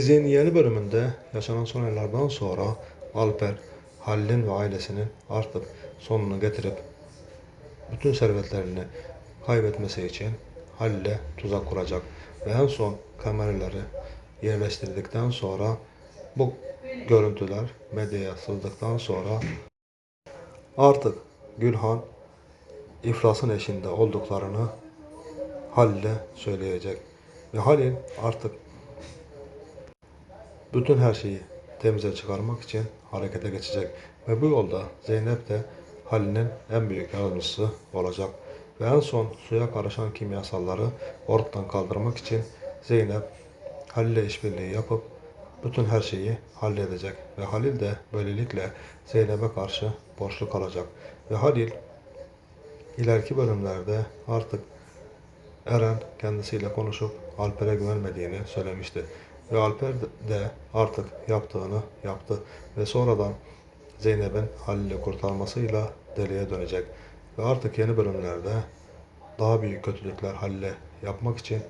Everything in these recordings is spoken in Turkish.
Dizinin yeni bölümünde yaşanan son olaylardan sonra Alper, Halil'in ve ailesinin artık sonunu getirip bütün servetlerini kaybetmesi için Halil'e tuzak kuracak ve en son kameraları yerleştirdikten sonra bu görüntüler medyaya sızdıktan sonra artık Gülhan iflasın eşinde olduklarını Halil'e söyleyecek. Ve Halil artık bütün her şeyi temize çıkarmak için harekete geçecek. Ve bu yolda Zeynep de Halil'in en büyük yardımcısı olacak. Ve en son suya karışan kimyasalları ortadan kaldırmak için Zeynep Halil'le işbirliği yapıp bütün her şeyi halledecek. Ve Halil de böylelikle Zeynep'e karşı borçlu kalacak. Ve Halil ileriki bölümlerde artık Eren kendisiyle konuşup Alper'e güvenmediğini söylemişti. Ve Alper de artık yaptığını yaptı. Ve sonradan Zeynep'in Halil'i kurtarmasıyla deliye dönecek. Ve artık yeni bölümlerde daha büyük kötülükler Halil'e yapmak için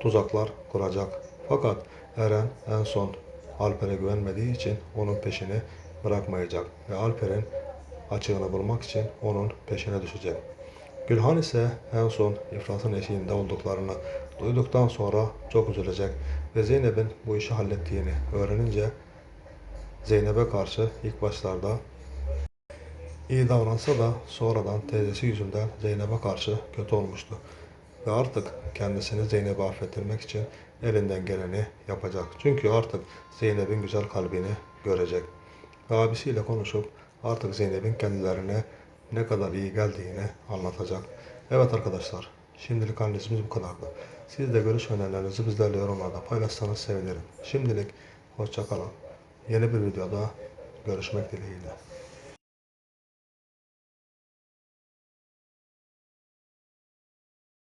tuzaklar kuracak. Fakat Eren en son Alper'e güvenmediği için onun peşini bırakmayacak. Ve Alper'in açığını bulmak için onun peşine düşecek. Gülhan ise en son iflasın eşiğinde olduklarını duyduktan sonra çok üzülecek ve Zeynep'in bu işi hallettiğini öğrenince Zeynep'e karşı ilk başlarda iyi davransa da sonradan teyzesi yüzünden Zeynep'e karşı kötü olmuştu. Ve artık kendisini Zeynep'e affettirmek için elinden geleni yapacak. Çünkü artık Zeynep'in güzel kalbini görecek. Ve abisiyle konuşup artık Zeynep'in kendilerine ne kadar iyi geldiğini anlatacak. Evet arkadaşlar, şimdilik analizimiz bu kadardı. Siz de görüş önerilerinizi bizlerle yorumlarda paylaşsanız sevinirim. Şimdilik hoşça kalın. Yeni bir videoda görüşmek dileğiyle.